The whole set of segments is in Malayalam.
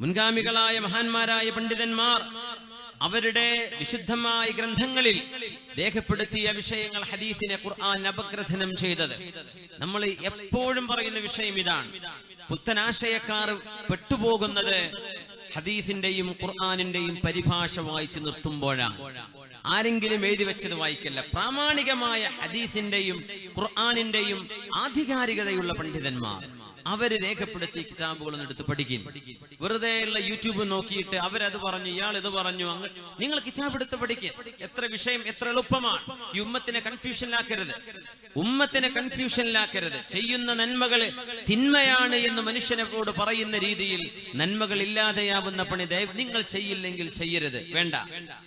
മുൻഗാമികളായ മഹാന്മാരായ പണ്ഡിതന്മാർ അവരുടെ വിശുദ്ധമായ ഗ്രന്ഥങ്ങളിൽ രേഖപ്പെടുത്തിയ വിഷയങ്ങൾ ഹദീസിനെ ഖുർആൻ അപഗ്രഥനം ചെയ്തത്. നമ്മൾ എപ്പോഴും പറയുന്ന വിഷയം ഇതാണ്. പുത്തനാശയക്കാർ പെട്ടുപോകുന്നത് ഹദീസിന്റെയും ഖുർആാനിന്റെയും പരിഭാഷ വായിച്ചു നിർത്തുമ്പോഴാണ്. ആരെങ്കിലും എഴുതി വെച്ചത് വായിക്കല്ല. പ്രാമാണികമായ ഹദീസിന്റെയും ഖുർആാനിന്റെയും ആധികാരികതയുള്ള പണ്ഡിതന്മാർ. അവർ രേഖപ്പെടുത്തി കിതാബുകൾ എടുത്ത് പഠിക്കും. വെറുതെ ഉള്ള യൂട്യൂബ് നോക്കിയിട്ട് അവരത് പറഞ്ഞു ഇയാൾ ഇത് പറഞ്ഞു അങ്ങ് നിങ്ങൾ കിതാബ് എടുത്ത് പഠിക്കുക എത്ര വിഷയം എത്ര എളുപ്പമാണ്. ഈ ഉമ്മത്തിനെ കൺഫ്യൂഷനിലാക്കരുത് ഉമ്മത്തിനെ കൺഫ്യൂഷനിലാക്കരുത് ചെയ്യുന്ന നന്മകൾ തിന്മയാണ് എന്ന് മനുഷ്യനോട് പറയുന്ന രീതിയിൽ നന്മകൾ ഇല്ലാതെയാവുന്ന പണി നിങ്ങൾ ചെയ്യില്ലെങ്കിൽ ചെയ്യരുത്. വേണ്ട.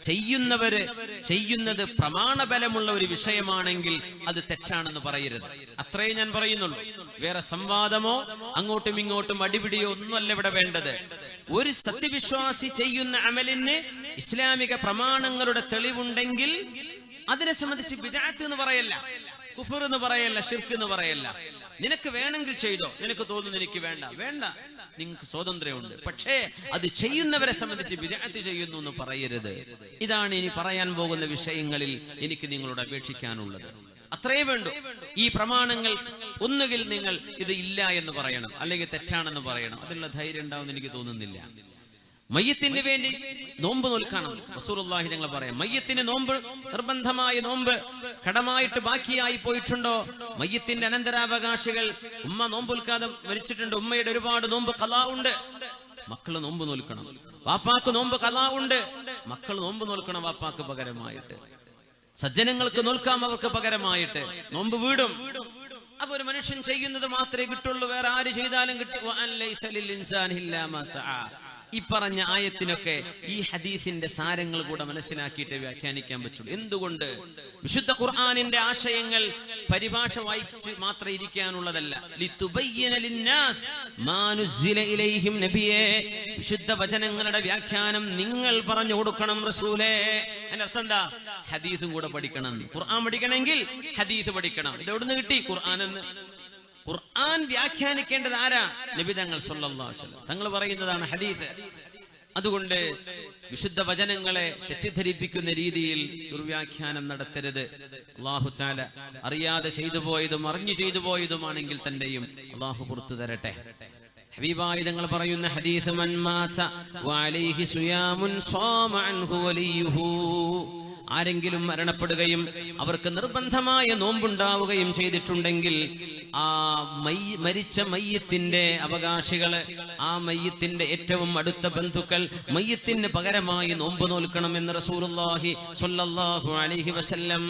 ചെയ്യുന്നവര് ചെയ്യുന്നത് പ്രമാണബലമുള്ള ഒരു വിഷയമാണെങ്കിൽ അത് തെറ്റാണെന്ന് പറയരുത്. അത്രേ ഞാൻ പറയുന്നുള്ളൂ. വേറെ സംവാദമോ അങ്ങോട്ടും ഇങ്ങോട്ടും അടിപിടിയോ ഒന്നുമല്ല ഇവിടെ വേണ്ടത്. ഒരു സത്യവിശ്വാസി ചെയ്യുന്ന അമലിന് ഇസ്ലാമിക പ്രമാണങ്ങളുടെ തെളിവുണ്ടെങ്കിൽ അതിനെ സംബന്ധിച്ച് വിദാത്ത് എന്ന് പറയല്ല കുഫർ എന്ന് പറയല്ല ഷിർക്ക് എന്ന് പറയല്ല. നിനക്ക് വേണമെങ്കിൽ ചെയ്തോ. നിനക്ക് തോന്നുന്നു എനിക്ക് വേണ്ട. വേണ്ട. നിങ്ങൾക്ക് സ്വാതന്ത്ര്യമുണ്ട്. പക്ഷേ അത് ചെയ്യുന്നവരെ സംബന്ധിച്ച് വിദാത്ത് ചെയ്യുന്നു എന്ന് പറയരുത്. ഇതാണ് ഇനി പറയാൻ പോകുന്ന വിഷയങ്ങളിൽ എനിക്ക് നിങ്ങളോട് അപേക്ഷിക്കാനുള്ളത്. അത്രേ വേണ്ടു. ഈ പ്രമാണങ്ങൾ ഒന്നുകിൽ നിങ്ങൾ ഇത് ഇല്ല എന്ന് പറയണം അല്ലെങ്കിൽ തെറ്റാണെന്ന് പറയണം. അതിനുള്ള ധൈര്യം ഉണ്ടാവുമെന്ന് എനിക്ക് തോന്നുന്നില്ല. മയ്യത്തിന് വേണ്ടി നോമ്പ് നോൽക്കണം. റസൂലുള്ളാഹി ഞങ്ങൾ പറയാം മയ്യത്തിന് നോമ്പ് നിർബന്ധമായ നോമ്പ് കടമായിട്ട് ബാക്കിയായി പോയിട്ടുണ്ടോ? മയ്യത്തിന്റെ അനന്തരാവകാശികൾ ഉമ്മ നോമ്പൊൽക്കാതെ മരിച്ചിട്ടുണ്ട്. ഉമ്മയുടെ ഒരുപാട് നോമ്പ് കലാ ഉണ്ട്. മക്കൾ നോമ്പ് നോൽക്കണം. വാപ്പാക്ക് നോമ്പ് കലാ ഉണ്ട്. മക്കൾ നോമ്പ് നോൽക്കണം വാപ്പാക്ക് പകരമായിട്ട്. സജ്ജനങ്ങൾക്ക് നോൽക്കാം അവർക്ക് പകരമായിട്ട്. നോമ്പ് വീടും. അപ്പൊ ഒരു മനുഷ്യൻ ചെയ്യുന്നത് മാത്രമേ കിട്ടുള്ളൂ. വേറെ ആര് ചെയ്താലും കിട്ടും. ഈ പറഞ്ഞ ആയത്തിനൊക്കെ ഈ ഹദീസിന്റെ സാരങ്ങൾ കൂടെ മനസ്സിലാക്കിയിട്ട് വ്യാഖ്യാനിക്കാൻ പറ്റുള്ളൂ. എന്തുകൊണ്ട്? വിശുദ്ധ ഖുർആാനിന്റെ ആശയങ്ങൾ പരിഭാഷ വായിച്ച് മാത്രം ഇരിക്കാനുള്ളതല്ല. വിശുദ്ധ വചനങ്ങളുടെ വ്യാഖ്യാനം നിങ്ങൾ പറഞ്ഞു കൊടുക്കണം റസൂലേ. അതിന്റെ അർത്ഥം എന്താ? ഹദീസും കൂടെ പഠിക്കണം. ഖുർആൻ പഠിക്കണമെങ്കിൽ ഹദീസ് പഠിക്കണം. ഇത് എവിടുന്ന് കിട്ടി? ഖുർആൻ എന്ന് ഖുർആൻ വ്യാഖ്യാനിക്കേണ്ടത് ആരാ? നബി തങ്ങൾ തങ്ങൾ പറയുന്നതാണ് ഹദീസ്. അതുകൊണ്ട് വിശുദ്ധ വചനങ്ങളെ തെറ്റിദ്ധരിപ്പിക്കുന്ന രീതിയിൽ ദുർവ്യാഖ്യാനം നടത്തരുത്. അള്ളാഹു ചാല അറിയാതെ ചെയ്തു പോയതും അറിഞ്ഞു ചെയ്തു പോയതുമാണെങ്കിൽ തന്റെയും അള്ളാഹു പുറത്തു തരട്ടെ. ഹബീബായി തങ്ങൾ പറയുന്ന ഹദീസ് മൻ ആരെങ്കിലും മരണപ്പെടുകയും അവർക്ക് നിർബന്ധമായ നോമ്പുണ്ടാവുകയും ചെയ്തിട്ടുണ്ടെങ്കിൽ ആ മരിച്ച മയ്യത്തിന്റെ അവകാശികൾ ആ മയ്യത്തിന്റെ ഏറ്റവും അടുത്ത ബന്ധുക്കൾ മയ്യത്തിന് പകരമായി നോമ്പ് നോൽക്കണം എന്ന് റസൂലുള്ളാഹി സ്വല്ലല്ലാഹു അലൈഹി വസല്ലം.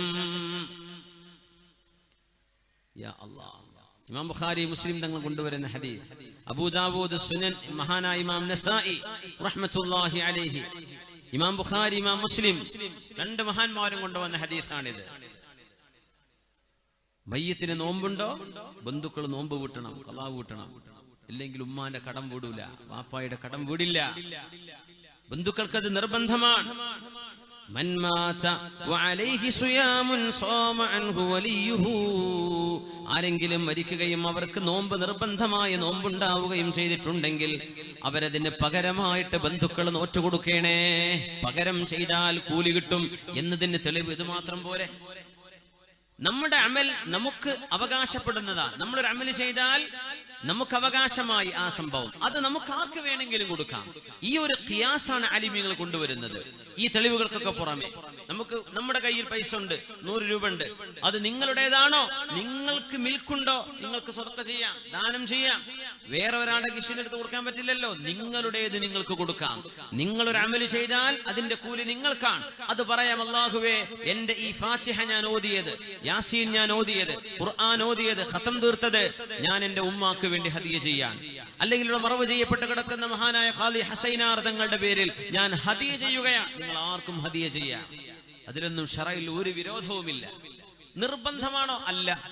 ഇമാം ബുഖാരി മുസ്ലിം തങ്ങൾ കൊണ്ടുവരുന്ന ഹദീസ്. അബൂദാവൂദ് സുനൻ മഹാനായ ഇമാം നസായി റഹ്മത്തുള്ളാഹി അലൈഹി. ഇമാം ബുഖാരി ഇമാം മുസ്ലിം രണ്ട് മഹാന്മാരും കൊണ്ടുവന്ന ഹദീസാണിത്. മയ്യത്തിന് നോമ്പുണ്ടോ? ബന്ധുക്കൾ നോമ്പ് വീട്ടണം കലാവ് വീട്ടണം ഇല്ലെങ്കിൽ ഉമ്മാന്റെ കടം വീടൂല വാപ്പായുടെ കടം വീടില്ല. ബന്ധുക്കൾക്കത് നിർബന്ധമാണ്. من مات وعليه صيام صام عنه وليه ആരെങ്കിലും മരിക്കുകയും അവർക്ക് നോമ്പ് നിർബന്ധമായ നോമ്പുണ്ടാവുകയും ചെയ്തിട്ടുണ്ടെങ്കിൽ അവരതിന് പകരമായിട്ട് ബന്ധുക്കൾ നോറ്റുകൊടുക്കേണേ പകരം ചെയ്താൽ കൂലി കിട്ടും എന്നതിന് തെളിവ് ഇത് മാത്രം പോരെ നമ്മുടെ അമൽ നമുക്ക് അവകാശപ്പെടുന്നതാ നമ്മളൊരു അമൽ ചെയ്താൽ നമുക്ക് അവകാശമായി ആ സംഭവം അത് നമുക്ക് ആർക്ക് വേണമെങ്കിലും കൊടുക്കാം ഈ ഒരു കിയാസാണ് അലിമികൾ കൊണ്ടുവരുന്നത് ഈ തെളിവുകൾക്കൊക്കെ പുറമെ. നമുക്ക് നമ്മുടെ കയ്യിൽ പൈസ ഉണ്ട്. നൂറ് രൂപ ഉണ്ട്. അത് നിങ്ങളുടേതാണോ? നിങ്ങൾക്ക് മിൽക്കുണ്ടോ? നിങ്ങൾക്ക് സ്വതക്ക ചെയ്യാം. ദാനം ചെയ്യാം. വേറെ ഒരാളുടെ കിഷിനെടുത്ത് കൊടുക്കാൻ പറ്റില്ലല്ലോ. നിങ്ങളുടേത് നിങ്ങൾക്ക് കൊടുക്കാം. നിങ്ങൾ ഒരു അമൽ ചെയ്താൽ അതിന്റെ കൂലി നിങ്ങൾക്കാണ്. അത് പറയാം അള്ളാഹുവേ എന്റെ ഈ ഫാത്തിഹ ഞാൻ ഓതിയത് യാസീൻ ഞാൻ ഓതിയത് ഖുർആൻ ഓതിയത് ഖത്തം തീർത്തത് ഞാൻ എന്റെ ഉമ്മാക്ക് വേണ്ടി ഹതിയ ചെയ്യാൻ. അല്ലെങ്കിൽ ഇവിടെ മറവ് ചെയ്യപ്പെട്ട് കിടക്കുന്ന മഹാനായ ഖാലി ഹസൈനാർ തങ്ങളുടെ പേരിൽ ഞാൻ ഹതിയ ചെയ്യുകയാണ് നിങ്ങൾ ആർക്കും ഹതിയ ചെയ്യാം. അതിലൊന്നും ഷറയിൽ ഒരു വിരോധവുമില്ല. നിർബന്ധമാണോ? അല്ല.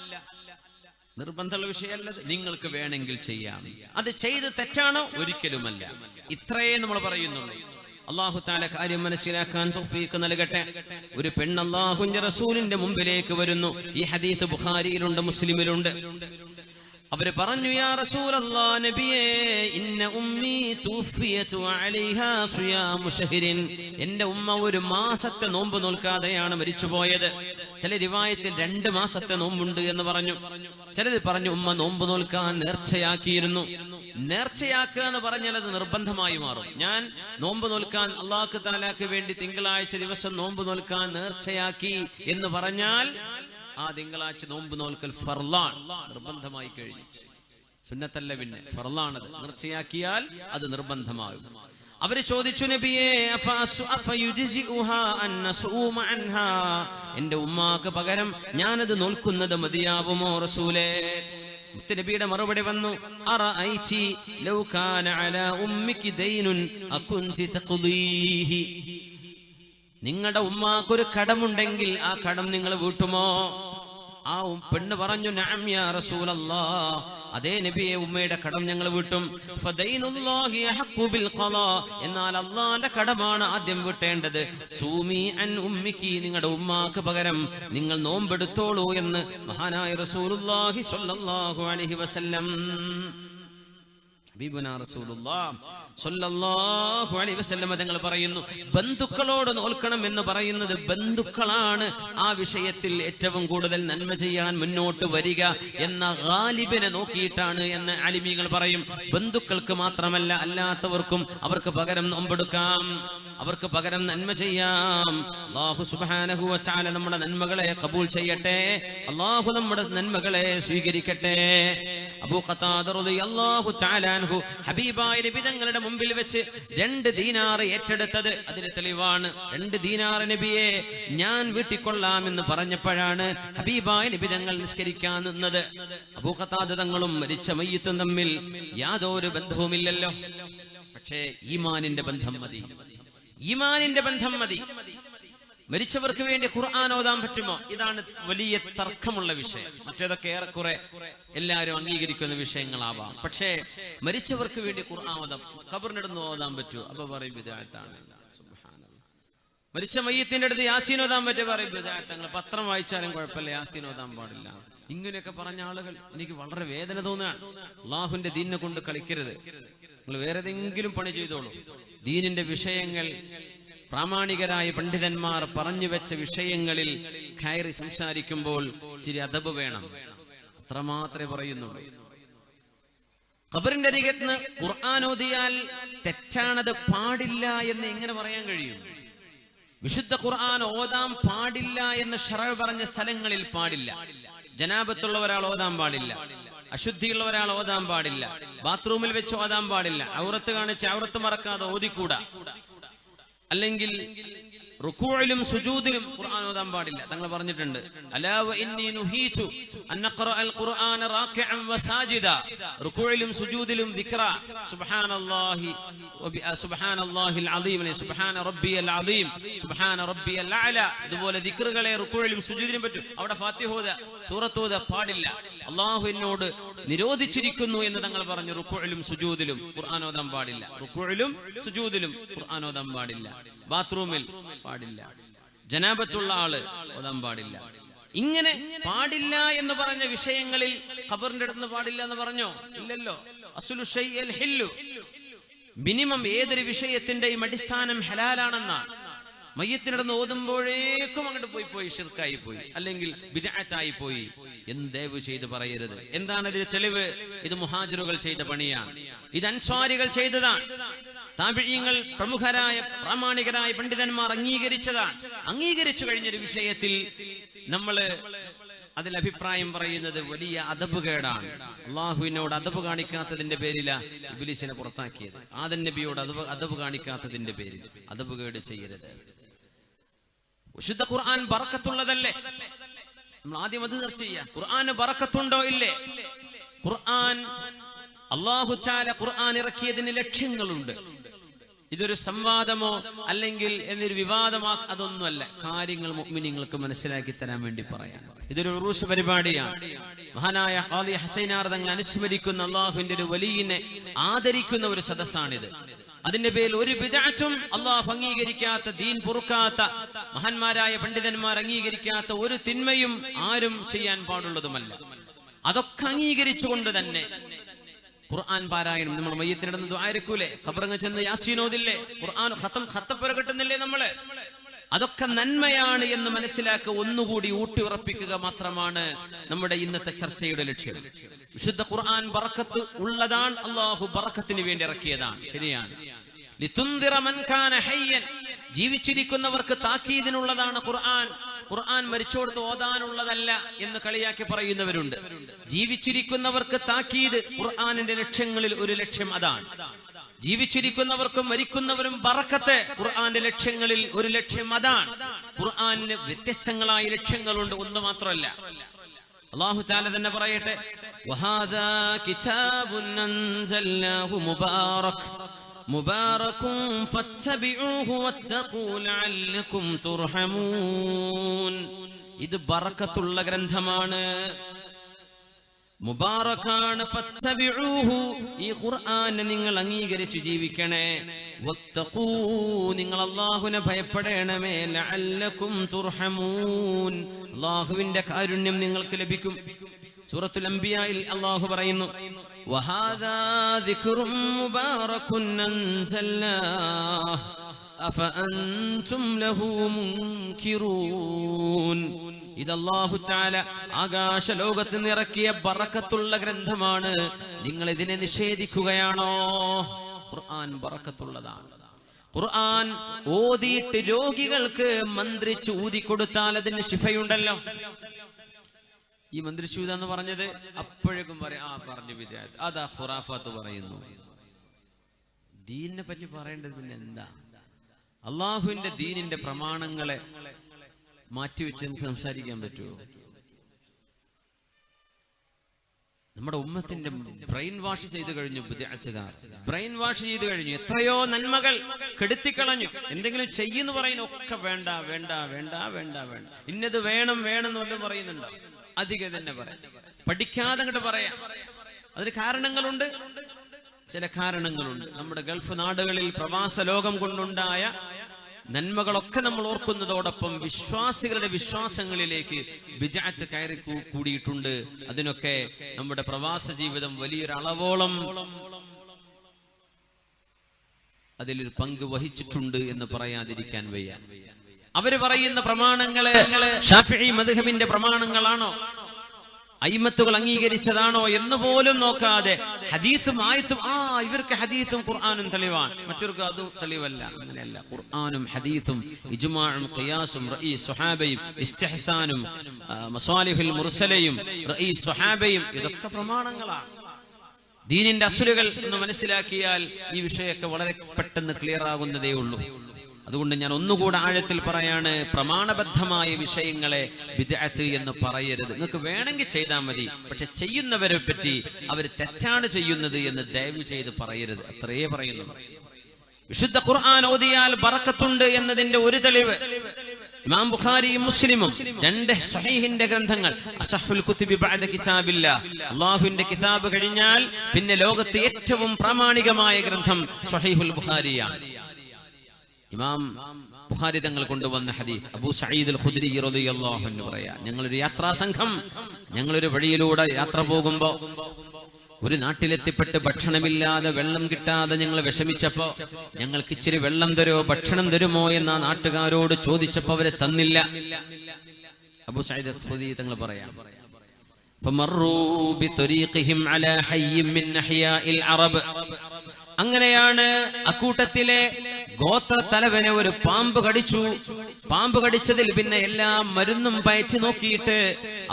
നിർബന്ധമുള്ള വിഷയമല്ല. നിങ്ങൾക്ക് വേണമെങ്കിൽ ചെയ്യാം. അത് ചെയ്ത് തെറ്റാണോ? ഒരിക്കലുമല്ല. ഇത്രയേ നമ്മൾ പറയുന്നുള്ളൂ. അള്ളാഹു താല കാര്യം മനസ്സിലാക്കാൻ തൗഫീഖ് നൽകട്ടെ. ഒരു പെണ്ണ് അള്ളാഹുന്റെ റസൂലിന്റെ മുമ്പിലേക്ക് വരുന്നു. ഈ ഹദീത്ത് ബുഖാരിയിലുണ്ട് മുസ്ലിമിലുണ്ട്. അവർ പറഞ്ഞു യാ റസൂലല്ലാ നബിയേ ഇന്ന ഉമ്മി തൂഫിയതു അലൈഹാ സുയാമു ശഹ്രിൻ എന്റെ ഉമ്മ ഒരു മാസത്തെ നോമ്പ് നോൽക്കാതെയാണ് മരിച്ചുപോയത്. ചില റിവായത്തിൽ രണ്ട് മാസത്തെ നോമ്പുണ്ട് എന്ന് പറഞ്ഞു. ചിലത് പറഞ്ഞു ഉമ്മ നോമ്പ് നോൽക്കാൻ നേർച്ചയാക്കിയിരുന്നു. നേർച്ചയാക്കുക എന്ന് പറഞ്ഞാൽ അത് നിർബന്ധമായി മാറും. ഞാൻ നോമ്പ് നോൽക്കാൻ അള്ളാഹു താലാക്ക് വേണ്ടി തിങ്കളാഴ്ച ദിവസം നോമ്പ് നോൽക്കാൻ നേർച്ചയാക്കി എന്ന് പറഞ്ഞാൽ ആ തിങ്കളാഴ്ച നോമ്പ് നോൽക്കൽ ഫർലാൻ നിർബന്ധമായി കഴിഞ്ഞു. സുന്നത്തല്ല പിന്നെ ഫർലാണത്. നിർച്ചയാക്കിയാൽ അത് നിർബന്ധമാകും. അവർ ചോദിച്ചു? എന്റെ ഉമ്മാക്ക് പകരം ഞാനത് നോൽക്കുന്നത് മതിയാവുമോ റസൂലേ? നബിയുടെ മറുപടി വന്നു നിങ്ങളുടെ ഉമ്മാക്കൊരു കടമുണ്ടെങ്കിൽ ആ കടം നിങ്ങൾ വീട്ടുമോ? ആ പെണ്ണ് പറഞ്ഞു അതേ നബിയെ ഉമ്മയുടെ കടം ഞങ്ങൾ വിട്ടും. എന്നാൽ അള്ളാന്റെ കടമാണ് ആദ്യം വിട്ടേണ്ടത്. സൂമി അൻ ഉമ്മിക്ക് നിങ്ങളുടെ ഉമ്മാക്ക് പകരം നിങ്ങൾ നോമ്പെടുത്തോളൂ എന്ന് മഹാനായ റസൂലുള്ളാഹി സ്വല്ലല്ലാഹു അലൈഹി വസല്ലം തങ്ങൾ പറയുന്നു ബന്ധുക്കളോട് നോൽക്കണം എന്ന് പറയുന്നത് ബന്ധുക്കളാണ്. ആ വിഷയത്തിൽ ഏറ്റവും കൂടുതൽ നന്മ ചെയ്യാൻ മുന്നോട്ട് വരിക എന്ന ഗാലിബിനെ നോക്കിയിട്ടാണ് എന്ന് അലിമികൾ പറയും. ബന്ധുക്കൾക്ക് മാത്രമല്ല അല്ലാത്തവർക്കും അവർക്ക് പകരം നോമ്പെടുക്കാം. അവർക്ക് പകരം നന്മ ചെയ്യാം. അള്ളാഹു സുബാനഹു വച്ചാല നമ്മുടെ നന്മകളെ കബൂൽ ചെയ്യട്ടെ. അള്ളാഹു നമ്മുടെ നന്മകളെ സ്വീകരിക്കട്ടെ. അബൂ അൻഹു ഹബീബായ നബി തങ്ങളുടെ മുമ്പിൽ വെച്ച് രണ്ട് ദീനാർ ഏറ്റെടുത്തത്. അതിന് തെളിവാണ് രണ്ട് ദീനാറ് നബിയെ ഞാൻ വീട്ടിക്കൊള്ളാം എന്ന് പറഞ്ഞപ്പോഴാണ് ഹബീബായ നബി തങ്ങൾ നിസ്കരിക്കാൻ നിന്നത്. അബൂ തങ്ങളും മരിച്ച മയ്യത്തും തമ്മിൽ യാതൊരു ബന്ധവുമില്ലല്ലോ. പക്ഷേ ഈമാനിന്റെ ബന്ധം മതി. ഈമാനിന്റെ ബന്ധം മതി. മരിച്ചവർക്ക് വേണ്ടി ഖുർആൻ ഓതാൻ പറ്റുമോ? ഇതാണ് വലിയ തർക്കമുള്ള വിഷയം. മറ്റേതൊക്കെ ഏറെക്കുറെ എല്ലാവരും അംഗീകരിക്കുന്ന വിഷയങ്ങളാവാം. പക്ഷേ മരിച്ചവർക്ക് വേണ്ടി ഖുർആൻ ഓതാം ഖബറിനടുന്ന് ഓതാൻ പറ്റുമോ? അപ്പൊ പറയും വിദായത്താണ് മരിച്ച മയ്യത്തിന്റെ അടുത്ത് യാസീൻ ഓതാൻ പറയും വിദായത്തങ്ങൾ പത്രം വായിച്ചാലും കുഴപ്പമില്ല യാസീൻ ഓതാൻ പാടില്ല. ഇങ്ങനെയൊക്കെ പറഞ്ഞ ആളുകൾ എനിക്ക് വളരെ വേദന തോന്നുകയാണ്. അള്ളാഹുന്റെ ദീനിനെ കൊണ്ട് കളിക്കരുത്. നിങ്ങൾ വേറെ ഏതെങ്കിലും പണി ചെയ്തോളൂ. ദീനിന്റെ വിഷയങ്ങൾ പ്രാമാണികരായ പണ്ഡിതന്മാർ പറഞ്ഞു വെച്ച വിഷയങ്ങളിൽ കയറി സംസാരിക്കുമ്പോൾ ചിരി അതബ് വേണം. അത്രമാത്രമേ പറയുന്നുള്ളൂ. ഖബറിന്റെ അരികത്ത് ഖുർആൻ ഓതിയാൽ തെറ്റാണത് പാടില്ല എന്ന് എങ്ങനെ പറയാൻ കഴിയും? വിശുദ്ധ ഖുർആൻ ഓതാൻ പാടില്ല എന്ന് ഷറ പറഞ്ഞ സ്ഥലങ്ങളിൽ പാടില്ല. ജനാപത്തുള്ള ഒരാൾ ഓതാൻ പാടില്ല. അശുദ്ധിയുള്ള ഒരാൾ ഓതാൻ പാടില്ല. ബാത്റൂമിൽ വെച്ച് ഓതാൻ പാടില്ല. ഔറത്ത് കാണിച്ച് ഔറത്ത് മറക്കാതെ ഓതിക്കൂടാ. അല്ലെങ്കിൽ റുക്കൂഴിലും സുജൂദിലും ഖുർആൻ ഓതാൻ പാടില്ല. തങ്ങൾ പറഞ്ഞിട്ടുണ്ട് റുക്കൂഴിലും സുജൂദിലും ദിക്റ സുബ്ഹാനല്ലാഹി സുബ്ഹാനല്ലാഹിൽ അല്ലെ സുബ്ഹാന റബ്ബിയൽ അദീം സുബ്ഹാന റബ്ബിയൽ അഅല ഇതുപോലെ ദിക്റുകളെ റുക്കൂഴിലും സുജൂദിലും പറ്റും. അവിടെ ഫാത്തിഹ ഓത സൂറത്ത് ഓത പാടില്ല. അല്ലാഹു എന്നോട് നിരോധിച്ചിരിക്കുന്നു എന്ന് തങ്ങൾ പറഞ്ഞു റുക്കൂഴിലും സുജൂദിലും ഖുർആൻ ഓതാൻ പാടില്ല. റുക്കൂഴിലും സുജൂദിലും ഖുർആൻ ഓതാൻ പാടില്ല. ബാത്റൂമിൽ പാടില്ല. ജനാപത്തുള്ള ആൾ ഓതാൻ പാടില്ല. ഇങ്ങനെ പാടില്ല എന്ന് പറഞ്ഞ വിഷയങ്ങളിൽ ഖബറിന്റെ അടുത്ത് പാടില്ല എന്ന് പറഞ്ഞോ? ഇല്ലല്ലോ. അസുലു ഹില്ലു. മിനിമം ഏതൊരു വിഷയത്തിന്റെയും അടിസ്ഥാനം ഹലാലാണെന്നാണ് മയ്യത്തിനടന്ന് ഓതുമ്പോഴേക്കും അങ്ങോട്ട് പോയി പോയി ഷിർക്കായി പോയി. അല്ലെങ്കിൽ വിദഗ്ധായി പോയി. എന്ന് ദയവ് ചെയ്ത് പറയരുത്. എന്താണ് ഇതിന് തെളിവ്? ഇത് മുഹാജിറുകൾ ചെയ്ത പണിയാണ്. ഇത് അൻസ്വാരികൾ ചെയ്തതാണ്. താപിഴയങ്ങൾ പ്രമുഖരായ പ്രാമാണികരായ പണ്ഡിതന്മാർ അംഗീകരിച്ചതാണ്. അംഗീകരിച്ചു കഴിഞ്ഞൊരു വിഷയത്തിൽ നമ്മൾ അതിൽ അഭിപ്രായം പറയുന്നത് വലിയ അതപുകേടാണ്. അള്ളാഹുവിനോട് അതബ് കാണിക്കാത്തതിന്റെ പേരില ഇബിലിസിനെ പുറത്താക്കിയത്. ആദൻ നബിയോട് അതബ് അതബ് കാണിക്കാത്തതിന്റെ പേരിൽ അതപുകേട് ചെയ്യരുത്. വിശുദ്ധ ഖുർആൻ ബറക്കത്തുള്ളതല്ലേ? നമ്മൾ ആദ്യം അത് ചർച്ച ചെയ്യാം. ഖുർആന് ബറക്കത്തുണ്ടോ ഇല്ലേ? ഖുർആൻ അള്ളാഹു ചാല ഖുർആൻ ഇറക്കിയതിന് ലക്ഷ്യങ്ങളുണ്ട്. ഇതൊരു സംവാദമോ അല്ലെങ്കിൽ എന്നൊരു വിവാദമാ അതൊന്നുമല്ല. കാര്യങ്ങൾ മുഅ്മിനീങ്ങൾക്ക് മനസ്സിലാക്കി തരാൻ വേണ്ടി പറയാം. ഇതൊരു ഉറൂഷ പരിപാടിയാണ്. മഹാനായ ഹാദി ഹസൈനാർ തങ്ങൾ അനുസ്മരിക്കുന്ന അള്ളാഹുവിന്റെ ഒരു വലിയനെ ആദരിക്കുന്ന ഒരു സദസ്സാണിത്. അതിന്റെ പേരിൽ ഒരു വിദാറ്റും അള്ളാഹു അംഗീകരിക്കാത്ത ദീൻ പൊറുക്കാത്ത മഹാന്മാരായ പണ്ഡിതന്മാർ അംഗീകരിക്കാത്ത ഒരു തിന്മയും ആരും ചെയ്യാൻ പാടുള്ളതുമല്ല. അതൊക്കെ അംഗീകരിച്ചുകൊണ്ട് തന്നെ ഖുർആൻ പാരായണം. നമ്മൾ മയ്യത്തിനിടന്ന് ദ്വാരക്കൂലേ ഖബറങ്ങ് ചെന്ന് യാസീനോദില്ലേ? ഖുർആൻ ഖത്തം ഖത്തപ്പുര കിട്ടുന്നില്ലേ നമ്മൾ? അതൊക്കെ നന്മയാണ് എന്ന് മനസ്സിലാക്കുക ഒന്നുകൂടി ഊട്ടി ഉറപ്പിക്കുക മാത്രമാണ് നമ്മുടെ ഇന്നത്തെ ചർച്ചയുടെ ലക്ഷ്യം. വിശുദ്ധ ഖുർആൻ ബറക്കത്ത് ഉള്ളതാണ് അള്ളാഹു ബറക്കത്തിന് വേണ്ടി ഇറക്കിയതാണ്. ശരിയാണ്. ജീവിച്ചിരിക്കുന്നവർക്ക് താക്കീതിനുള്ളതാണ് ഖുർആൻ. ഖുർആൻ മരിച്ചോടത്ത് ഓതാനുള്ളതല്ല എന്ന് കളിയാക്കി പറയുന്നവരുണ്ട്. ജീവിച്ചിരിക്കുന്നവർക്ക് താക്കീത് ഖുർആാനിന്റെ ലക്ഷ്യങ്ങളിൽ ഒരു ലക്ഷ്യം അതാണ്. ജീവിച്ചിരിക്കുന്നവർക്കും മരിക്കുന്നവരും പറക്കത്തെ ഖുർആന്റെ ലക്ഷ്യങ്ങളിൽ ഒരു ലക്ഷ്യം അതാണ്. ഖുർആാനിന് വ്യത്യസ്തങ്ങളായ ലക്ഷ്യങ്ങളുണ്ട് ഒന്ന് മാത്രമല്ല. അള്ളാഹു താല തന്നെ പറയട്ടെ വഹാദാ فاتبعوه واتقوا لعلكم തുർഹമൂൻ. ഇത് ബറക്കത്തുള്ള ഗ്രന്ഥമാണ്. മുബാറക്കാണ് ഈ ഖുർആനെ നിങ്ങൾ അംഗീകരിച്ച് ജീവിക്കണേ. നിങ്ങൾ അള്ളാഹുവിനെ ഭയപ്പെടണമേ. അല്ലക്കും തുർഹമൂൻ. അള്ളാഹുവിന്റെ കാരുണ്യം നിങ്ങൾക്ക് ലഭിക്കും. സൂറത്തുൽ അംബിയായിൽ അള്ളാഹു പറയുന്നു ഇത് തആല ആകാശ ലോകത്ത് നിറക്കിയ ബറക്കത്തുള്ള ഗ്രന്ഥമാണ്. നിങ്ങൾ ഇതിനെ നിഷേധിക്കുകയാണോ? ഖുർആൻ ബറക്കത്തുള്ളതാണ്. ഖുർആൻ ഓതിയിട്ട് രോഗികൾക്ക് മന്ത്രിച്ച് ഊതി കൊടുത്താൽ അതിന് ശിഫയുണ്ടല്ലോ. ഈ മന്ത്രിശൂത എന്ന് പറഞ്ഞത് അപ്പോഴേക്കും പറയാം ആ പറഞ്ഞു വിദ്യാർത്ഥി അതാ ഖുറാഫാത്ത് പറയുന്നു. ദീനിനെ പറ്റി പറയേണ്ടത് പിന്നെ എന്താ? അള്ളാഹുവിന്റെ ദീനിന്റെ പ്രമാണങ്ങളെ മാറ്റിവെച്ച് നമുക്ക് സംസാരിക്കാൻ പറ്റുമോ? നമ്മുടെ ഉമ്മത്തിന്റെ ബ്രെയിൻ വാഷ് ചെയ്തു കഴിഞ്ഞു ബ്രെയിൻ വാഷ് ചെയ്തു കഴിഞ്ഞു. എത്രയോ നന്മകൾ കെടുത്തിക്കളഞ്ഞു. എന്തെങ്കിലും ചെയ്യുന്നു പറയുന്ന. ഒക്കെ വേണ്ട വേണ്ട വേണ്ട വേണ്ട വേണ്ട. ഇന്നത് വേണം വേണം എന്ന് പറയുന്നുണ്ടോ? അധികം തന്നെ പറയാം. പഠിക്കാതെ അങ്ങോട്ട് പറയാം. അതിന് കാരണങ്ങളുണ്ട്. ചില കാരണങ്ങളുണ്ട്. നമ്മുടെ ഗൾഫ് നാടുകളിൽ പ്രവാസ ലോകം കൊണ്ടുണ്ടായ നന്മകളൊക്കെ നമ്മൾ ഓർക്കുന്നതോടൊപ്പം വിശ്വാസികളുടെ വിശ്വാസങ്ങളിലേക്ക് വിജാത്ത് കയറി കൂടിയിട്ടുണ്ട്. അതിനൊക്കെ നമ്മുടെ പ്രവാസ ജീവിതം വലിയൊരു അളവോളം അതിലൊരു പങ്ക് വഹിച്ചിട്ടുണ്ട് എന്ന് പറയാതിരിക്കാൻ വയ്യ. അവർ പറയുന്ന പ്രമാണങ്ങൾ ഷാഫി മദ്ഹബിന്റെ പ്രമാണങ്ങളാണോ? അയിമത്തുകൾ അംഗീകരിച്ചതാണോ എന്ന് പോലും നോക്കാതെ ഹദീസും ആയത്തും ആ ഇവർക്ക് ഹദീസും ഖുർആാനും തെളിവാണ്. മറ്റവർക്ക് അത് തെളിവല്ല അങ്ങനെയല്ല. ഖുർആാനും ഹദീസും ഇജ്മാഉം ഖിയാസും റഈ സുഹാബയും ഇസ്തിഹ്സാനും മസാലിഫിൽ മുർസലയും റഈ സുഹാബയും ഇതൊക്കെ പ്രമാണങ്ങളാണ്. ദീനിന്റെ അസുലുകൾ എന്ന് മനസ്സിലാക്കിയാൽ ഈ വിഷയമൊക്കെ വളരെ പെട്ടെന്ന് ക്ലിയർ ആകുന്നതേ ഉള്ളൂ. അതുകൊണ്ട് ഞാൻ ഒന്നുകൂടെ ആഴത്തിൽ പറയാണ് പ്രമാണബദ്ധമായ വിഷയങ്ങളെ വിദ്യാർത്ഥി എന്ന് പറയരുത്. നിങ്ങൾക്ക് വേണമെങ്കിൽ ചെയ്താൽ മതി പക്ഷെ ചെയ്യുന്നവരെ പറ്റി അവർ തെറ്റാണ് ചെയ്യുന്നത് എന്ന് ദയവ് ചെയ്ത് പറയരുത്. അത്രയേ പറയുന്നു. വിശുദ്ധ ഖുർആൻ ഓതിയാൽ ബറക്കത്തുണ്ട് എന്നതിന്റെ ഒരു തെളിവ്. ഇമാം ബുഖാരിയും മുസ്ലിമും രണ്ട് സഹീഹിന്റെ ഗ്രന്ഥങ്ങൾ അസഹുൽ കുത്തുബി ബഅദ കിതാബില്ല. അല്ലാഹുവിന്റെ കിതാബ് കഴിഞ്ഞാൽ പിന്നെ ലോകത്തെ ഏറ്റവും പ്രാമാണികമായ ഗ്രന്ഥം സഹീഹുൽ ബുഖാരിയാണ്. ഇമാം ബുഖാരി തങ്ങൾ കൊണ്ടുവന്ന ഹദീഫ് അബൂ സഈദ് അൽ ഖുദ്രി റളിയല്ലാഹു അൻഹു പറയാ ഞങ്ങളൊരു യാത്രാ സംഘം ഞങ്ങളൊരു വഴിയിലൂടെ യാത്ര പോകുമ്പോ ഒരു നാട്ടിലെത്തിപ്പെട്ട് ഭക്ഷണമില്ലാതെ വെള്ളം കിട്ടാതെ ഞങ്ങൾ വിഷമിച്ചപ്പോ ഞങ്ങൾക്ക് ഇച്ചിരി വെള്ളം തരുമോ ഭക്ഷണം തരുമോ എന്ന് ആ നാട്ടുകാരോട് ചോദിച്ചപ്പോ അവരെ തന്നില്ല അബൂ സഈദ് അൽ ഖുദ്രി തങ്ങൾ പറയാം فمروا بطريقهم على حي من أحياء العرب അങ്ങനെയാണ് അക്കൂട്ടത്തിലെ ഗോത്ര തലവനെ ഒരു പാമ്പ് കടിച്ചു. പാമ്പ് കടിച്ചതിൽ പിന്നെ എല്ലാ മരുന്നും പയറ്റി നോക്കിയിട്ട്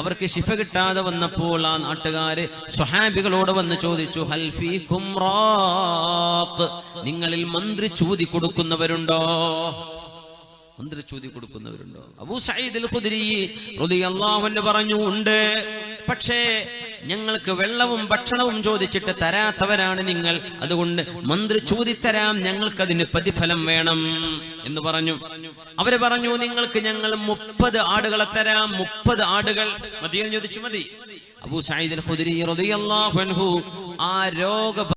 അവർക്ക് ശിഫ കിട്ടാതെ വന്നപ്പോൾ ആ നാട്ടുകാര് സ്വഹാബികളോട് വന്ന് ചോദിച്ചു ഹൽഫി കുംറാഖ് നിങ്ങളിൽ മന്ത്രി ചൂതി കൊടുക്കുന്നവരുണ്ടോ? മന്ത്രി ചൂതി കൊടുക്കുന്നവരുണ്ടോ? അബൂ റളിയല്ലാഹു അൻഹു പറഞ്ഞു ഉണ്ട് പക്ഷേ ഞങ്ങൾക്ക് വെള്ളവും ഭക്ഷണവും ചോദിച്ചിട്ട് തരാത്തവരാണ് നിങ്ങൾ. അതുകൊണ്ട് മന്ത്രി ചോദിത്തരാം ഞങ്ങൾക്ക് അതിന് പ്രതിഫലം വേണം. എന്ന് പറഞ്ഞു. അവർ പറഞ്ഞു നിങ്ങൾക്ക് ഞങ്ങൾ മുപ്പത് ആടുകളെ തരാം മുപ്പത് ആടുകൾ. മതിയെന്ന് ചോദിച്ചു മതി. അബൂ സഈദ് അൽ അൻഹു ആ രോഗ